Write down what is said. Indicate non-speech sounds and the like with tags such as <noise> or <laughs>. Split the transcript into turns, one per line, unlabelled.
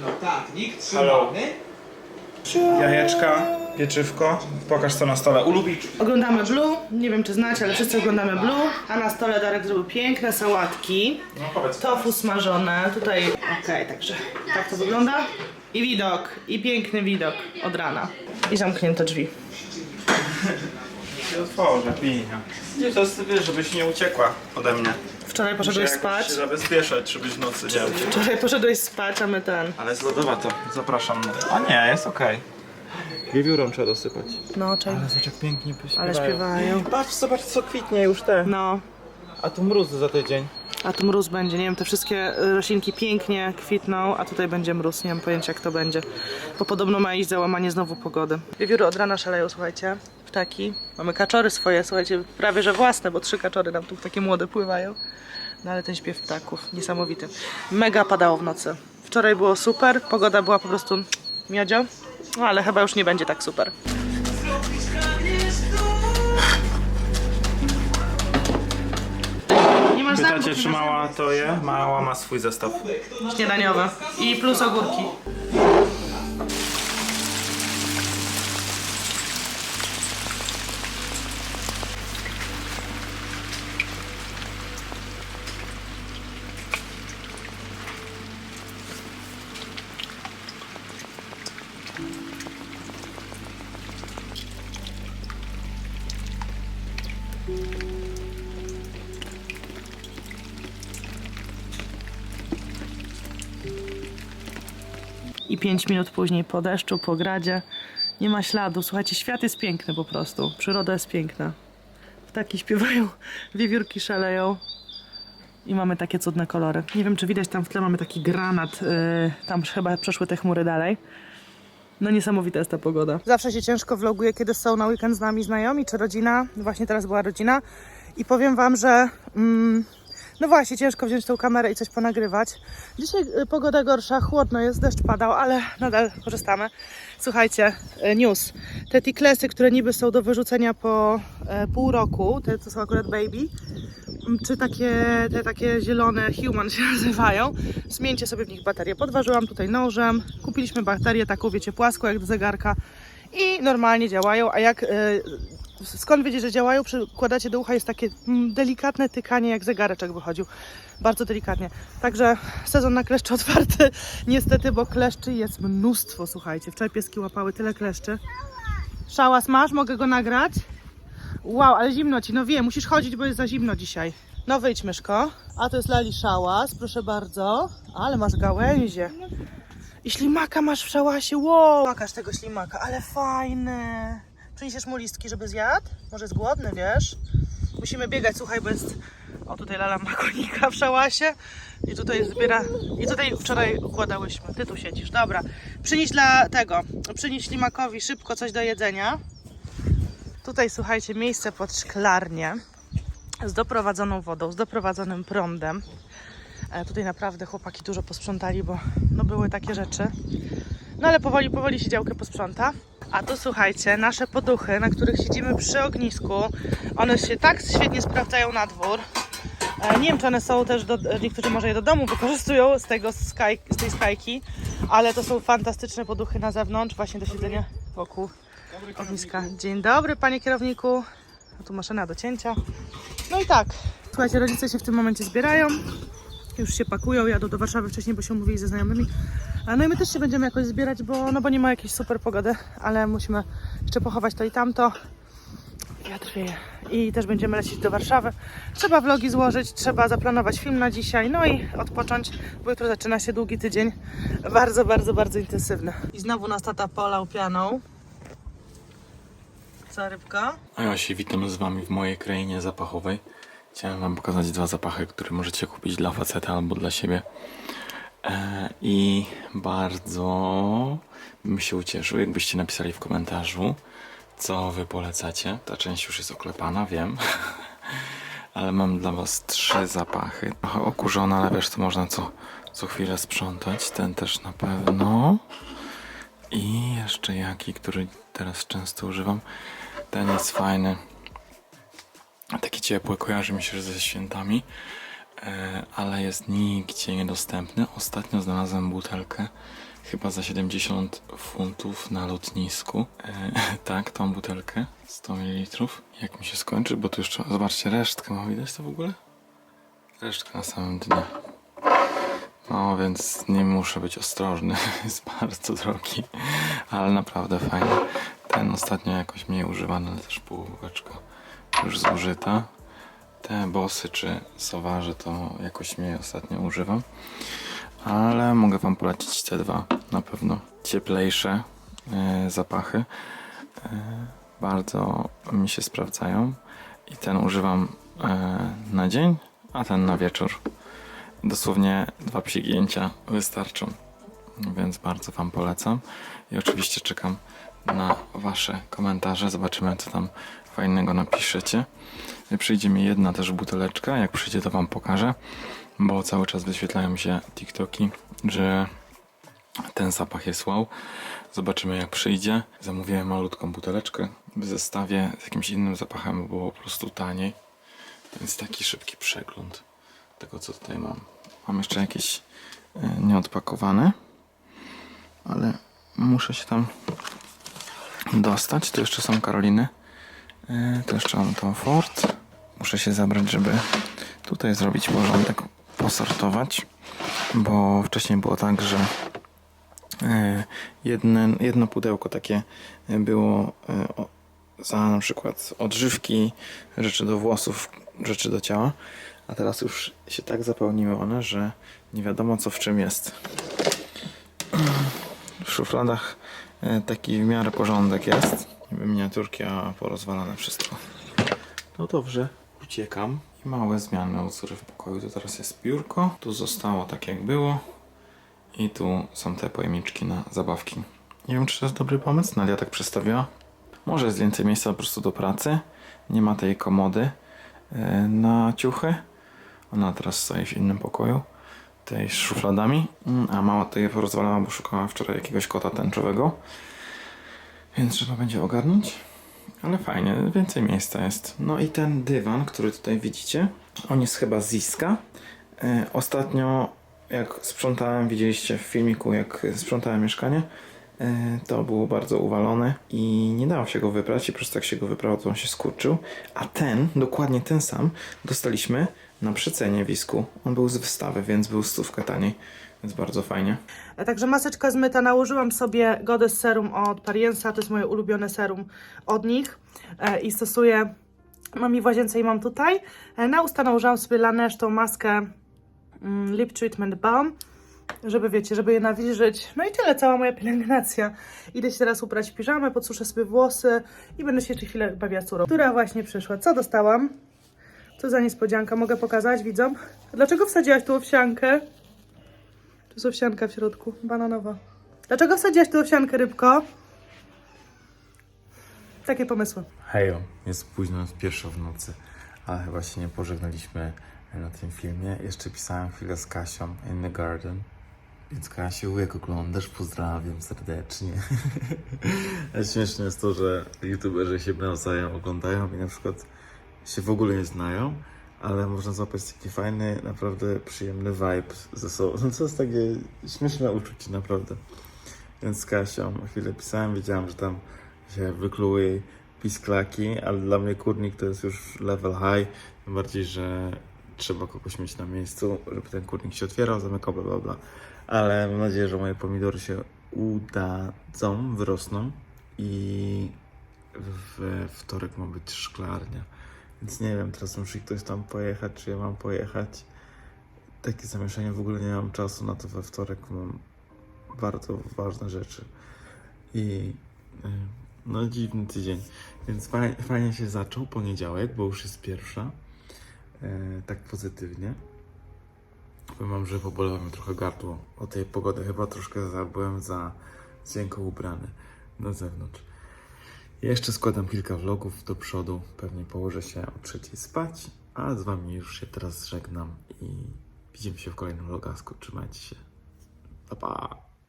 Notatnik
Halo.
trzymamy.
Jajeczka, pieczywko. Pokaż co na stole. Ulubi.
Oglądamy Blue, nie wiem czy znacie, ale wszyscy oglądamy Blue, a na stole Darek zrobił piękne sałatki,
No powiedz.
tofu smażone, tutaj, okej, także tak to wygląda. I widok, i piękny widok od rana. I zamknięte drzwi.
się otworzę, pinia. Nie, to jest, wiesz, żebyś nie uciekła ode mnie.
Wczoraj poszedłeś
Muszę jakoś
spać,
się zabezpieczać, żebyś w nocy nie uciekła.
wczoraj poszedłeś spać, a my ten.
Ale jest lodowa to. Zapraszam. A nie, jest okej. Wiewiórą trzeba dosypać.
No, czaj.
Ale zobacz jak pięknie śpiewają.
Ale śpiewają.
Patrz, zobacz co kwitnie już te.
No,
A tu mróz za tydzień.
a tu mróz będzie, nie wiem, te wszystkie y, roślinki pięknie kwitną, a tutaj będzie mróz, nie mam pojęcia jak to będzie. Bo podobno ma iść załamanie znowu pogody. Wiewióry od rana szaleją, słuchajcie, ptaki. Mamy kaczory swoje, słuchajcie, prawie że własne, bo trzy kaczory nam tu takie młode pływają. No ale ten śpiew ptaków, niesamowity. Mega padało w nocy. Wczoraj było super, pogoda była po prostu miodzio, no ale chyba już nie będzie tak super. Nie masz
Pytacie,
zębów,
czy mała to je? Mała ma swój zestaw.
Śniadaniowe. I plus ogórki. I pięć minut później po deszczu, po gradzie. Nie ma śladu. Słuchajcie, świat jest piękny po prostu. Przyroda jest piękna. Ptaki śpiewają, <laughs> wiewiórki szaleją. I mamy takie cudne kolory. Nie wiem, czy widać tam w tle mamy taki granat. Yy, tam chyba przeszły te chmury dalej. No niesamowita jest ta pogoda. Zawsze się ciężko vloguje, kiedy są na weekend z nami znajomi, czy rodzina. Właśnie teraz była rodzina. I powiem wam, że mm, no właśnie, ciężko wziąć tą kamerę i coś ponagrywać. Dzisiaj y, pogoda gorsza, chłodno jest, deszcz padał, ale nadal korzystamy. Słuchajcie, y, news. Te tiklesy, które niby są do wyrzucenia po e, pół roku, te to są akurat baby, czy takie, te takie zielone human <laughs> się nazywają, zmieńcie sobie w nich baterię. Podważyłam tutaj nożem, kupiliśmy baterię taką, wiecie, płaską jak do zegarka i normalnie działają, a jak... Skąd wiedzieć, że działają? Przykładacie do ucha, jest takie mm, delikatne tykanie, jak zegareczek wychodził. Bardzo delikatnie. Także sezon na kleszcze otwarty, <laughs> niestety, bo kleszczy jest mnóstwo, słuchajcie. Wczoraj pieski łapały tyle kleszczy. Szałas masz? Mogę go nagrać? Wow, ale zimno ci. No wiem, musisz chodzić, bo jest za zimno dzisiaj. No wyjdź, myszko. A to jest Lali Szałas, proszę bardzo. Ale masz gałęzie. I ślimaka masz w szałasie. Wow! Pokaż tego ślimaka, ale fajny. Przyniesiesz mu listki, żeby zjadł? Może jest głodny, wiesz? Musimy biegać, słuchaj, bo jest... O, tutaj Lala ma konika w szałasie. I tutaj zbiera... I tutaj wczoraj układałyśmy. Ty tu siedzisz, dobra. Przynieś dla tego, przynieś ślimakowi szybko coś do jedzenia. Tutaj, słuchajcie, miejsce pod szklarnię z doprowadzoną wodą, z doprowadzonym prądem. E, tutaj naprawdę chłopaki dużo posprzątali, bo no były takie rzeczy. No ale powoli, powoli się działkę posprząta. A tu słuchajcie, nasze poduchy, na których siedzimy przy ognisku, one się tak świetnie sprawdzają na dwór. E, Nie wiem, czy one są też, do, niektórzy może je do domu wykorzystują z, tego sky, z tej skajki, ale to są fantastyczne poduchy na zewnątrz, właśnie do siedzenia wokół ogniska. Dzień dobry, panie kierowniku. A tu maszyna do cięcia. No i tak. Słuchajcie, rodzice się w tym momencie zbierają. Już się pakują, jadą do Warszawy wcześniej, bo się umówili ze znajomymi. No i my też się będziemy jakoś zbierać, bo, no bo nie ma jakiejś super pogody, ale musimy jeszcze pochować to i tamto. Wiatr wieje. I też będziemy lecieć do Warszawy. Trzeba vlogi złożyć, trzeba zaplanować film na dzisiaj, no i odpocząć, bo jutro zaczyna się długi tydzień. Bardzo, bardzo, bardzo intensywny. I znowu nas tata polał pianą. Co, rybka?
A ja się witam z wami w mojej krainie zapachowej. Chciałem wam pokazać dwa zapachy, które możecie kupić dla faceta albo dla siebie. E, I bardzo bym się ucieszył, jakbyście napisali w komentarzu, co wy polecacie. Ta część już jest oklepana, wiem. <laughs> Ale mam dla was trzy zapachy. Trochę okurzone, ale wiesz, to można co, co chwilę sprzątać. Ten też na pewno. I jeszcze jaki, który teraz często używam. Ten jest fajny. Ciepły, kojarzy mi się ze świętami, e, ale jest nigdzie niedostępny. Ostatnio znalazłem butelkę chyba za 70 funtów na lotnisku. E, <laughs> tak, tą butelkę 100 ml. Jak mi się skończy, bo tu jeszcze, zobaczcie, resztkę ma widać to w ogóle? Resztka na samym dnie. No, więc nie muszę być ostrożny. <laughs> Jest bardzo drogi, ale naprawdę fajny. Ten ostatnio jakoś mniej używany, ale też połóweczka już zużyta. Te bosy czy sowarze to jakoś mniej ostatnio używam. Ale mogę Wam polecić te dwa na pewno cieplejsze e, zapachy. E, bardzo mi się sprawdzają i ten używam e, na dzień, a ten na wieczór. Dosłownie dwa psigięcia wystarczą, więc bardzo Wam polecam. I oczywiście czekam na Wasze komentarze. Zobaczymy, co tam fajnego napiszecie. Przyjdzie mi jedna też buteleczka. Jak przyjdzie, to Wam pokażę, bo cały czas wyświetlają się TikToki, że ten zapach jest wow. Zobaczymy, jak przyjdzie. Zamówiłem malutką buteleczkę w zestawie z jakimś innym zapachem, bo było po prostu taniej. Więc taki szybki przegląd tego, co tutaj mam. Mam jeszcze jakieś e, nieodpakowane, ale muszę się tam dostać. Tu jeszcze są Karoliny. E, Tu jeszcze mam Tom Ford. Muszę się zabrać, żeby tutaj zrobić porządek, posortować, bo wcześniej było tak, że e, jedne, jedno pudełko takie było e, za na przykład odżywki, rzeczy do włosów, rzeczy do ciała, a teraz już się tak zapełniły one, że nie wiadomo co w czym jest. W szufladach e, taki w miarę porządek jest. Niby miniaturki, a porozwalane wszystko. No dobrze, uciekam. I małe zmiany córy w pokoju. Tu teraz jest biurko. Tu zostało tak jak było. I tu są te pojemniczki na zabawki. Nie wiem, czy to jest dobry pomysł. Nadia tak przestawiła. Może jest więcej miejsca po prostu do pracy. Nie ma tej komody e, na ciuchy. Ona teraz stoi w innym pokoju. Tej z szufladami. Mm, A mama to je porozwalała, bo szukała wczoraj jakiegoś kota tęczowego. Więc trzeba będzie ogarnąć. Ale fajnie, więcej miejsca jest. No i ten dywan, który tutaj widzicie, on jest chyba Ziska. E, ostatnio, jak sprzątałem, widzieliście w filmiku, jak sprzątałem mieszkanie, e, to było bardzo uwalone i nie dało się go wyprać i po prostu jak się go wyprało, to on się skurczył. A ten, dokładnie ten sam, dostaliśmy na przecenie Wisku. On był z wystawy, więc był stówkę taniej, więc bardzo fajnie.
E, Także maseczka zmyta, nałożyłam sobie Goddess Serum od Pariensa, to jest moje ulubione serum od nich e, i stosuję, mam i w łazience i mam tutaj. E, na usta nałożyłam sobie Laneige tą maskę mm, Lip Treatment Balm, żeby wiecie, żeby je nawilżyć. No i tyle, cała moja pielęgnacja. Idę się teraz ubrać w piżamę, podsuszę sobie włosy i będę się jeszcze chwilę bawiła córą, która właśnie przyszła. Co dostałam? Co za niespodzianka, mogę pokazać widzom? Dlaczego wsadziłaś tu owsiankę? Jest owsianka w środku, bananowa. Dlaczego wsadziłaś tu owsiankę, rybko? Takie pomysły.
Hejo, jest późno, jest pierwsza w nocy, ale chyba się nie pożegnaliśmy na tym filmie. Jeszcze pisałem chwilę z Kasią in the garden. Więc Kasiu, jak oglądasz, pozdrawiam serdecznie. <laughs> Śmieszne jest to, że youtuberzy się nawzajem oglądają i na przykład się w ogóle nie znają, ale można złapać taki fajny, naprawdę przyjemny vibe ze sobą. No to jest takie śmieszne uczucie, naprawdę. Więc z Kasią chwilę pisałem, wiedziałem, że tam się wykluły pisklaki, ale dla mnie kurnik to jest już level high, tym bardziej, że trzeba kogoś mieć na miejscu, żeby ten kurnik się otwierał, zamykał, bla bla bla. Ale mam nadzieję, że moje pomidory się udadzą, wyrosną i we wtorek ma być szklarnia. Więc nie wiem, teraz musi ktoś tam pojechać, czy ja mam pojechać. Takie zamieszanie, w ogóle nie mam czasu na to we wtorek, mam bardzo ważne rzeczy. I y, no dziwny tydzień. Więc fajnie, się zaczął poniedziałek, bo już jest pierwsza. E, tak pozytywnie. Powiem wam, że pobolało trochę gardło o tej pogody. Chyba troszkę byłem za cienko ubrany na zewnątrz. Jeszcze składam kilka vlogów do przodu. Pewnie położę się o trzeciej spać. A z wami już się teraz żegnam i widzimy się w kolejnym vlogasku. Trzymajcie się. Pa, pa.